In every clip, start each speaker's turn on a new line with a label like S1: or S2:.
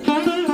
S1: Mm-hmm.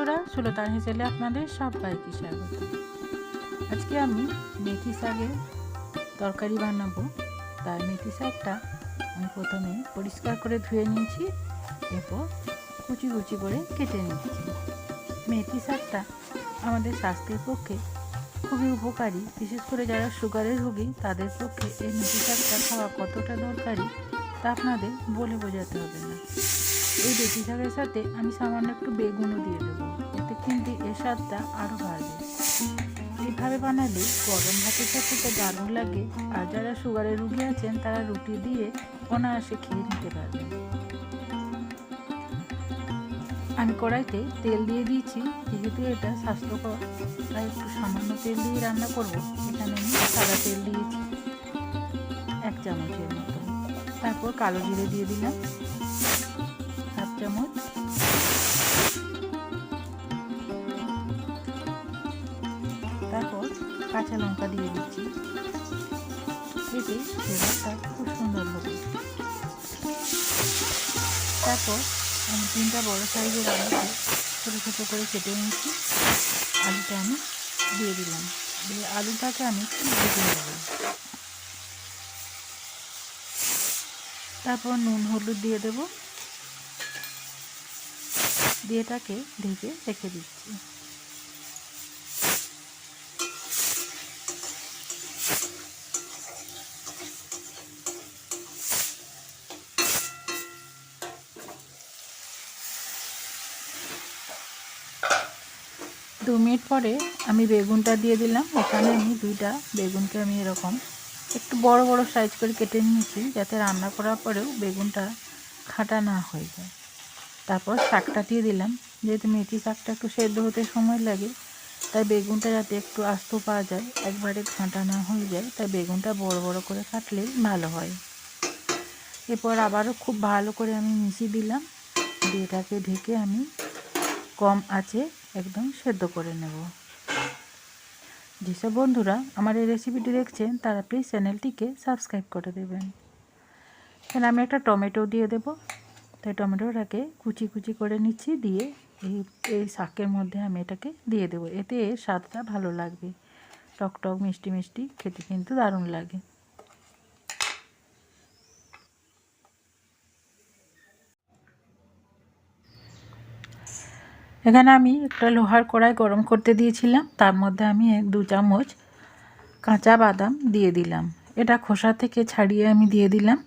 S1: বন্ধুরা, সুলতান হিসেলে আপনাদের সবাইকে স্বাগত। আজকে আমি মেথি শাকের তরকারি বানাবো। তাই মেথি শাকটা আমি প্রথমে পরিষ্কার করে ধুয়ে নিয়েছি, এরপর কুচি কুচি করে কেটে নিচ্ছি। মেথি শাকটা আমাদের স্বাস্থ্যের পক্ষে খুবই উপকারী। বিশেষ করে যারা সুগারের রোগী, তাদের পক্ষে এই মেথি শাকটা খাওয়া কতটা দরকারি তা আপনাদের বলে বোঝাতে হবে না। এই দেশি শাকের সাথে আমি সামান্য একটু বেগুনও দিয়ে দেবো। এতে কিন্তু এর স্বাদটা আরও বাড়বে। এইভাবে বানালে গরম ভাতের সাথে তো দারুণ লাগে, আর যারা সুগারের রুগী আছেন, তারা রুটি দিয়ে অনায়াসে খেয়ে নিতে পারবেন। আমি কড়াইতে তেল দিয়ে দিয়েছি, যেহেতু এটা স্বাস্থ্যকর, তাই একটু সামান্য তেল দিয়ে রান্না করব। এখানে আমি সাদা তেল দিয়েছি, এক চামচের মতো। তারপর কালো জিরে দিয়ে দিলাম। চামচ তারপর কাঁচা লঙ্কা দিয়ে দিচ্ছি এতে ফ্লেভারটা খুব সুন্দর হবে তারপর আমি তিনটা বড় সাইজের আলুকে ছোটো ছোটো করে কেটে নিয়েছি আলুটা আমি দিয়ে দিলাম দিয়ে আলুটাকে আমি ভেজে নেব তারপর নুন হলুদ দিয়ে দেবো দিয়ে এটাকে ঢেকে রেখে দিচ্ছি। দু মিনিট পরে আমি বেগুনটা দিয়ে দিলাম। এখানে আমি দুইটা বেগুনকে আমি এরকম একটু বড় বড় সাইজ করে কেটে নিয়েছি যাতে রান্না করার পরেও বেগুনটা খাটা না হয়ে যায়। তারপর শাকটা দিয়ে দিলাম। যেহেতু মেথি শাকটা একটু সেদ্ধ হতে সময় লাগে, তাই বেগুনটা যাতে একটু আস্ত পাওয়া যায়, একবারে ঘাঁটা না হয়ে যায়, তাই বেগুনটা বড় বড় করে কাটলে ভালো হয়। এরপর আবারও খুব ভালো করে আমি মিশিয়ে দিলাম। দিয়ে এটাকে ঢেকে আমি কম আছে একদম সেদ্ধ করে নেব। যেসব বন্ধুরা আমার এই রেসিপিটি দেখছেন, তারা প্লিজ চ্যানেলটিকে সাবস্ক্রাইব করে দেবেন। এখানে আমি একটা টমেটো দিয়ে দেব। তাই টমেটোটাকে কুচি কুচি করে নিচ্ছি, দিয়ে এই এই শাকের মধ্যে আমি এটাকে দিয়ে দেবো। এতে স্বাদটা ভালো লাগবে। টক টক, মিষ্টি মিষ্টি, খেতে কিন্তু দারুণ লাগে। এখানে আমি একটা লোহার কড়াই গরম করতে দিয়েছিলাম। তার মধ্যে আমি দু চামচ কাঁচা বাদাম দিয়ে দিলাম। এটা খোসা থেকে ছাড়িয়ে আমি দিয়ে দিলাম।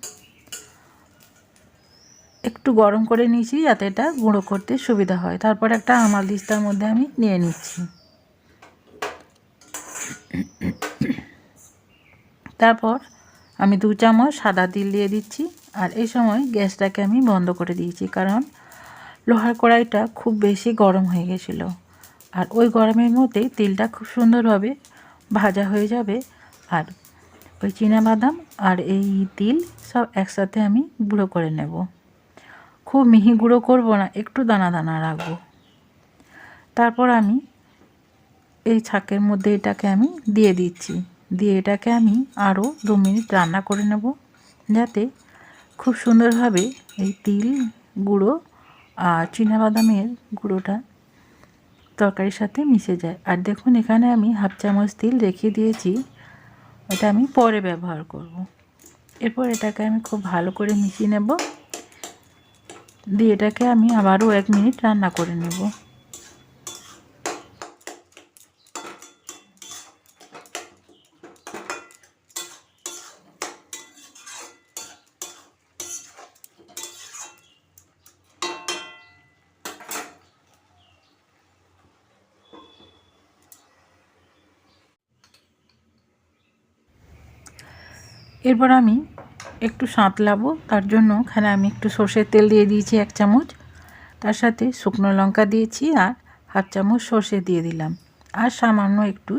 S1: একটু গরম করে নিয়েছি যাতে এটা গুঁড়ো করতে সুবিধা হয়। তারপর একটা আমাল দিস্তার মধ্যে আমি নিয়ে নিচ্ছি। তারপর আমি দু চামচ সাদা তিল দিয়ে দিচ্ছি আর এই সময় গ্যাসটাকে আমি বন্ধ করে দিয়েছি কারণ লোহার কড়াইটা খুব বেশি গরম হয়ে গেছিল। আর ওই গরমের মধ্যেই তিলটা খুব সুন্দরভাবে ভাজা হয়ে যাবে আর ওই বাদাম আর এই তিল সব একসাথে আমি গুঁড়ো করে নেব। খুব মিহি গুঁড়ো করব না, একটু দানা দানা রাখব। তারপর আমি এই ছাকের মধ্যে এটাকে আমি দিয়ে দিচ্ছি। দিয়ে এটাকে আমি আরও দু মিনিট রান্না করে নেব, যাতে খুব সুন্দরভাবে এই তিল গুঁড়ো আর বাদামের গুঁড়োটা তরকারির সাথে মিশে যায়। আর দেখুন, এখানে আমি হাফ চামচ তিল রেখে দিয়েছি, এটা আমি পরে ব্যবহার করব। এরপর এটাকে আমি খুব ভালো করে মিশিয়ে নেব। দিয়ে এটাকে আমি আবারও এক মিনিট রান্না করে নেব। এরপর আমি একটু সাঁতলাবো, তার জন্য এখানে আমি একটু সর্ষের তেল দিয়ে দিয়েছি এক চামচ। তার সাথে শুকনো লঙ্কা দিয়েছি আর হাফ চামচ সর্ষে দিয়ে দিলাম। আর সামান্য একটু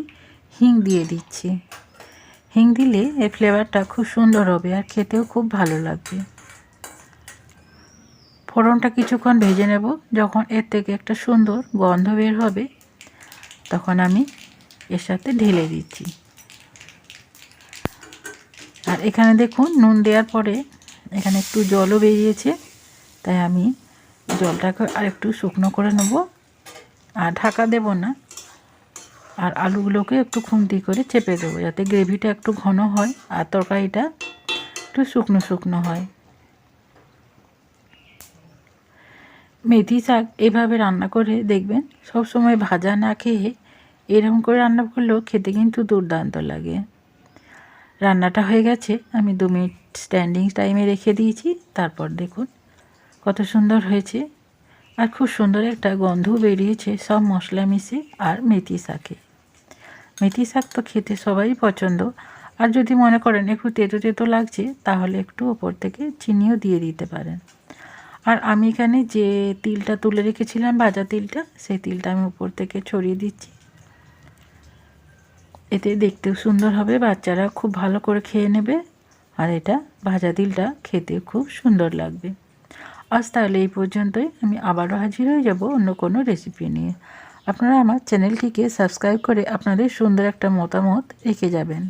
S1: হিং দিয়ে দিচ্ছি। হিং দিলে এর ফ্লেভারটা খুব সুন্দর হবে আর খেতেও খুব ভালো লাগবে। ফোড়নটা কিছুক্ষণ ভেজে নেব। যখন এর থেকে একটা সুন্দর গন্ধ বের হবে, তখন আমি এর সাথে ঢেলে দিচ্ছি। আর এখানে দেখুন, নুন দেওয়ার পরে এখানে একটু জলও বেরিয়েছে, তাই আমি জলটাকে আর একটু শুকনো করে নেব। আর ঢাকা দেব না, আর আলুগুলোকে একটু খুন্তি করে চেপে দেবো, যাতে গ্রেভিটা একটু ঘন হয় আর তরকারিটা একটু শুকনো শুকনো হয়। মেথি শাক এভাবে রান্না করে দেখবেন সব সময় ভাজা না খেয়ে এরকম করে রান্না করলেও খেতে কিন্তু দুর্দান্ত লাগে। রান্নাটা হয়ে গেছে। আমি দু মিনিট স্ট্যান্ডিং টাইমে রেখে দিয়েছি। তারপর দেখুন কত সুন্দর হয়েছে। আর খুব সুন্দর একটা গন্ধ বেরিয়েছে সব মশলা মিশে আর মেথি শাকে। মেথি শাক তো খেতে সবাই পছন্দ। আর যদি মনে করেন একটু তেতো তেতো লাগছে, তাহলে একটু ওপর থেকে চিনিও দিয়ে দিতে পারেন। আর আমি এখানে যে তিলটা তুলে রেখেছিলাম, ভাজা তিলটা, সেই তিলটা আমি উপর থেকে ছড়িয়ে দিচ্ছি। এতে দেখতেও সুন্দর হবে। বাচ্চারা খুব ভালো করে খেয়ে নেবে। আর এটা ভাজা দিলটা খেতে খুব সুন্দর লাগবে। আজ তাহলে এই পর্যন্তই। আমি আবারও হাজির হয়ে যাব অন্য কোনো রেসিপি নিয়ে। আপনারা আমার চ্যানেলটিকে সাবস্ক্রাইব করে আপনাদের সুন্দর একটা মতামত রেখে যাবেন।